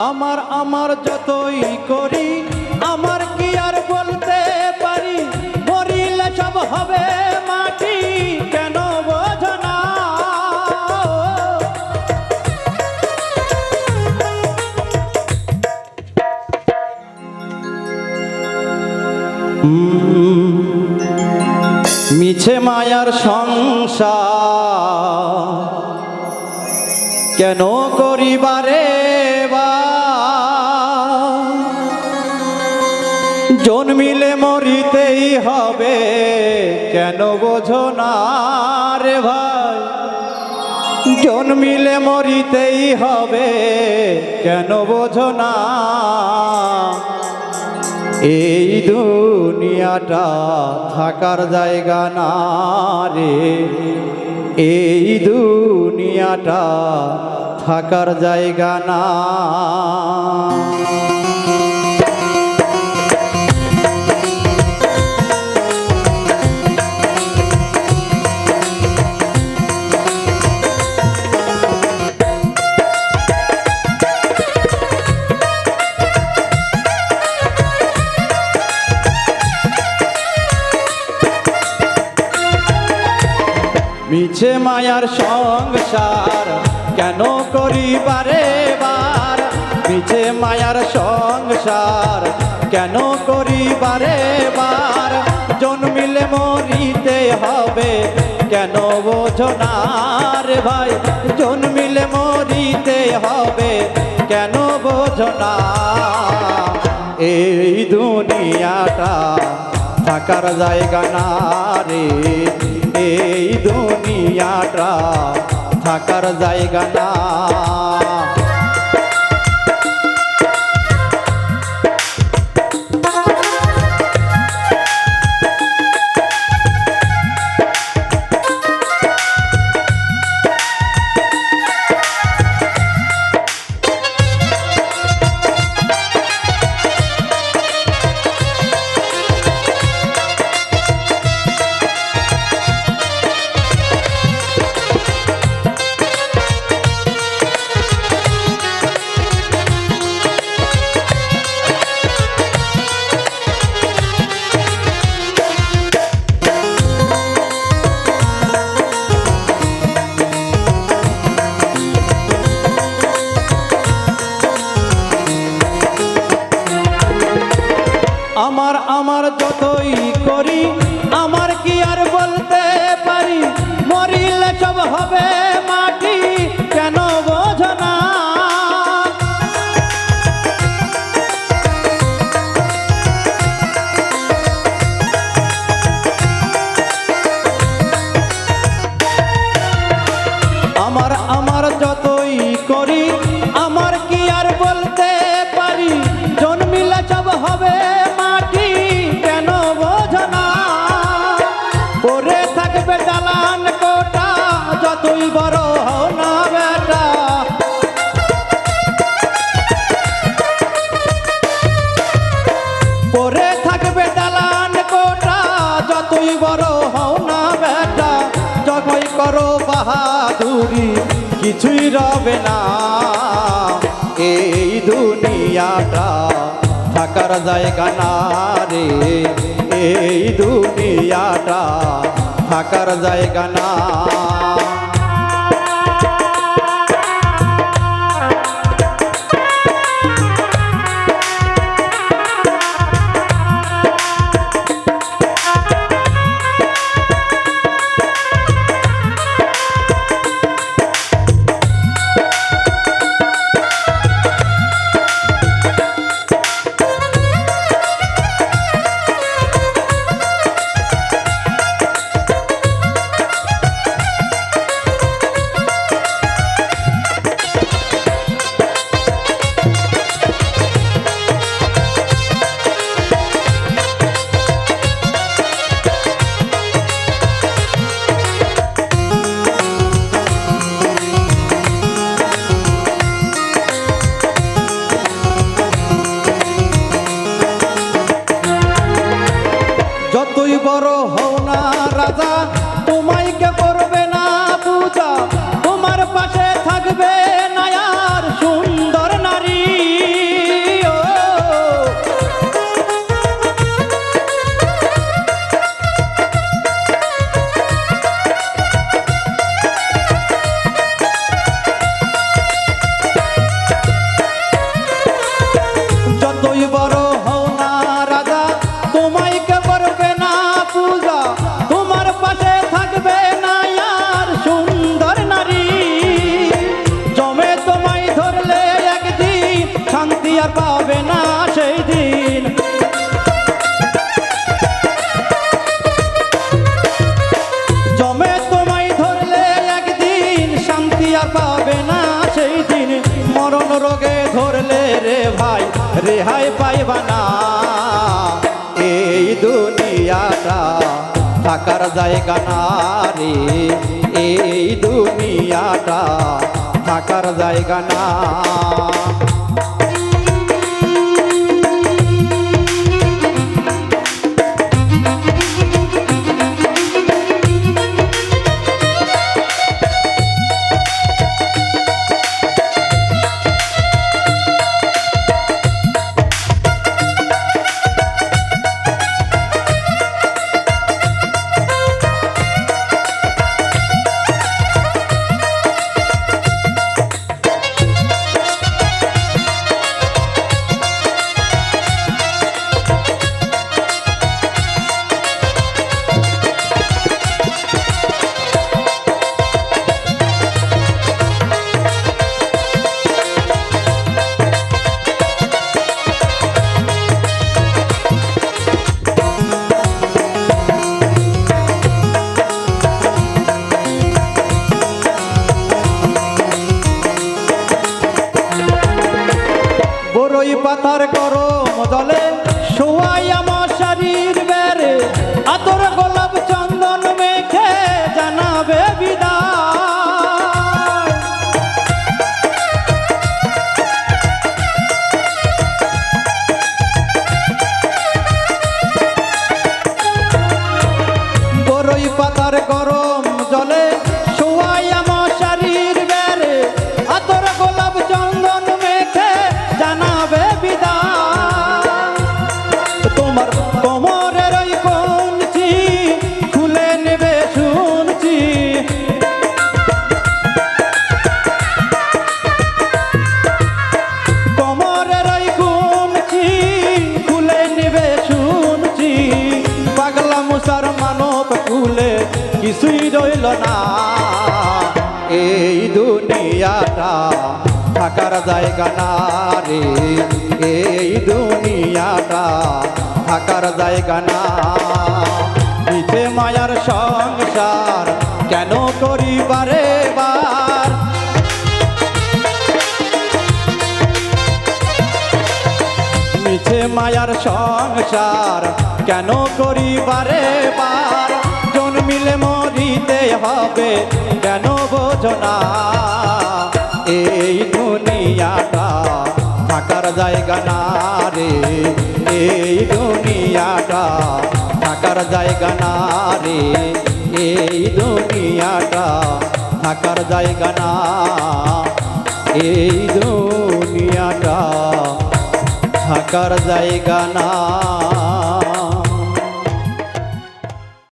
আমার আমার যতই করি আমার কি আর বলতে পারি? মরিলে সব হবে মাটি কেন বোঝো না? উম, মিছে মায়ার সংসার কেন করিবারে জন্মিলে মরিতেই হবে। কেন বোঝো না রে ভাই? জন্মিলে মরিতেই হবে। কেন বোঝো না? এই দুনিয়াটা থাকার জায়গা না রে। এই দুনিয়াটা থাকার জায়গা না। মিছে মায়ার সংসার কেন করিবারে বার? মিছে মায়ার সংসার কেন করিবারে বার? জন্মিলে মরিতে হবে, কেন বোঝো না রে ভাই? জন্মিলে মরিতে হবে, কেন বোঝো না? এই দুনিয়াটা থাকার জায়গা না রে। এই দুনিয়াটা থাকার জায়গা না। আমার আমার যতই করি আমার কি আর বলতে পারি? মরিলে সব হবে যতই বড় হও না বেটা, যতই করো বাহাদুরি, কিছুই রবে না। এই দুনিয়াটা থাকার জায়গা না রে। এই দুনিয়াটা থাকার জায়গা না という রেহাই পাইবা না এই দুনিয়াটা থাকার জায়গা না রে। এই দুনিয়াটা থাকার জায়গা না। পাতার গরম জলে কুলে কিছুই রইল না। এই দুনিয়াটা থাকার জায়গা না রে। এই দুনিয়াটা থাকার জায়গা না। মিছে মায়ার সংসার কেন করি বারে বার মিছে মায়ার সংসার কেন করি বারে বার জন্মিলে মরিতে হবে কেন বোঝো না এই দুনিয়াটা থাকার জায়গা না রে। এই দুনিয়াটা থাকার জায়গা না রে। এই দুনিয়াটা থাকার জায়গা না। এই দুনিয়াটা থাকার জায়গা না।